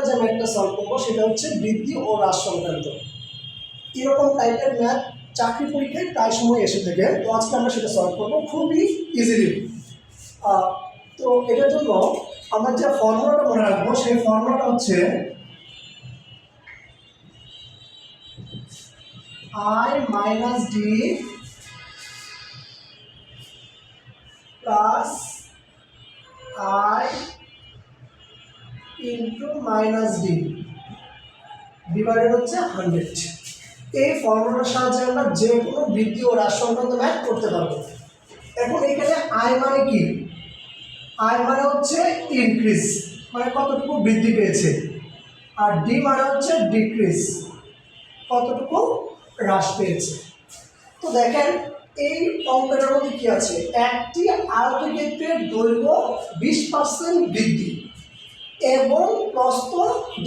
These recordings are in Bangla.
আমরা যে ম্যাথটা সলভ করব, সেটা হচ্ছে বৃদ্ধি ও হ্রাস সংক্রান্ত। এরকম টাইপের ম্যাথ চাকরি পরীক্ষায় প্রায় সময় এসে থাকে, তো আজকে আমরা সেটা সলভ করব খুবই ইজিলি তো এটার জন্য আমরা যে ফর্মুলাটা মনে রাখব, সেই ফর্মুলাটা হচ্ছে I minus D plus into minus D divided হচ্ছে হান্ড্রেড এই ফর্মুলার সাহায্যে আমরা যে কোনো বৃদ্ধি ও হ্রাস সংক্রান্ত ম্যাথ করতে পারব। এখন এখানে আই মানে কি? আই মানে হচ্ছে ইনক্রিজ মানে কতটুকু বৃদ্ধি পেয়েছে। আর ডি মানে হচ্ছে ডিক্রিজ কতটুকু হ্রাস পেয়েছে। তো দেখেন, এই অঙ্কটার মধ্যে কি আছে? একটি আয়তক্ষেত্রের দৈর্ঘ্য বিশ পার্সেন্ট বৃদ্ধি। এবং প্রস্থ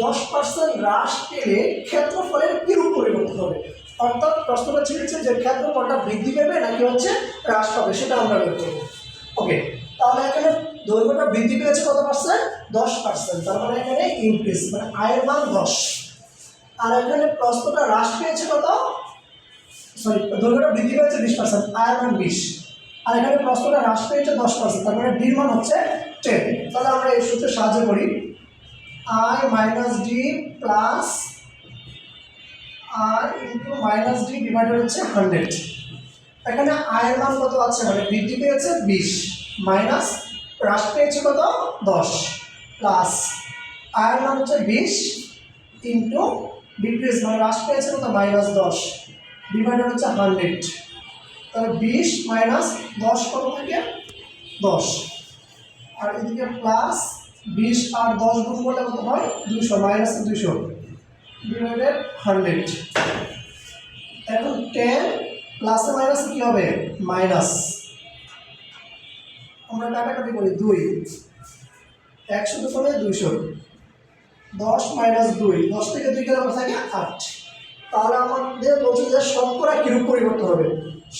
দশ পার্সেন্ট হ্রাস পেলে ক্ষেত্রফলের কিরূপ পরিবর্তন হবে? অর্থাৎ প্রশ্নটা ছেড়েছে যে ক্ষেত্রফলটা বৃদ্ধি পাবে নাকি হচ্ছে হ্রাস পাবে, সেটা আমরা বের করব। ওকে তাহলে এখানে দৈর্ঘ্যটা বৃদ্ধি পেয়েছে কত পার্সেন্ট দশ পার্সেন্ট তার মানে এখানে ইনক্রিজ মানে আয়ের মান দশ আর এখানে প্রস্তটা হ্রাস পেয়েছে কত? সরি দৈর্ঘ্যটা বৃদ্ধি পেয়েছে বিশ পার্সেন্ট আয়ের মান বিশ। আর এখানে প্রস্তটা হ্রাস পেয়েছে দশ পার্সেন্ট তার মানে ডির মান হচ্ছে টেন তাহলে আমরা এই সূত্রে সাহায্য করি। আই মাইনাস ডি প্লাস আর ইন্টু মাইনাস ডি ডিভাইডেড হচ্ছে হান্ড্রেড এখানে আয়ের মান কত আছে? মানে বৃদ্ধি পেয়েছে বিশ। মাইনাস হ্রাস পেয়েছে কত? দশ। প্লাস আয়ের মান হচ্ছে বিশ ইন্টু ডিক্রিজ মানে হ্রাস পেয়েছে কত? মাইনাস দশ। ডিভাইডেড হচ্ছে হান্ড্রেড তাহলে বিশ মাইনাস দশ কত থেকে? দশ। আর এদিকে প্লাস বিশ আর দশ গুণ করলে কত হয়? দুশো মাইনাস দুশো ডিভাইডেড হান্ড্রেড এখন টেন প্লাসে মাইনাসে কী হবে? মাইনাস আমরা কাটাকাটি করি দুই। একশো দুশো দুইশো। দশ মাইনাস দুই। দশ থেকে দুই গেলে থাকে? আট। তাহলে আমাদের বলছে যে শতকরা কীরূপ পরিবর্তন হবে?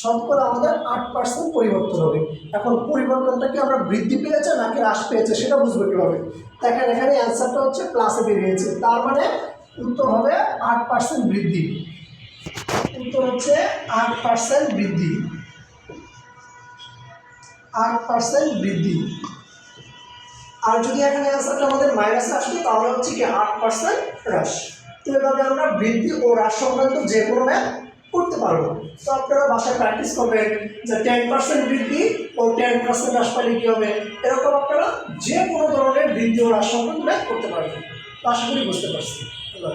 শতকরা আমাদের আট পার্সেন্ট পরিবর্তন হবে। এখন পরিবর্তনটা কি আমরা বৃদ্ধি পেয়েছে নাকি হ্রাস পেয়েছে সেটা বুঝব কীভাবে? দেখেন এখানে অ্যান্সারটা হচ্ছে প্লাসে বেরিয়েছে। তার মানে উত্তর হবে আট পার্সেন্ট বৃদ্ধি। উত্তর হচ্ছে আট পার্সেন্ট বৃদ্ধি। আট পার্সেন্ট বৃদ্ধি। আর যদি এখানে অ্যান্সারটা আমাদের মাইনাসে আসবে তাহলে হচ্ছে কি আট পার্সেন্ট হ্রাস। তো এভাবে আমরা বৃদ্ধি ও হ্রাস সংক্রান্ত যে কোনো ম্যাথ করতে পারব। তো আপনারা বাসায় প্র্যাকটিস করবেন যে টেন পার্সেন্ট বৃদ্ধি ও টেন পার্সেন্ট হ্রাস পাইলে কী হবে? এরকম আপনারা যে কোনো ধরনের বৃদ্ধি ও হ্রাস সংক্রান্ত ম্যাথ করতে পারবেন। আশা করি বুঝতে পারছি আল্লাহ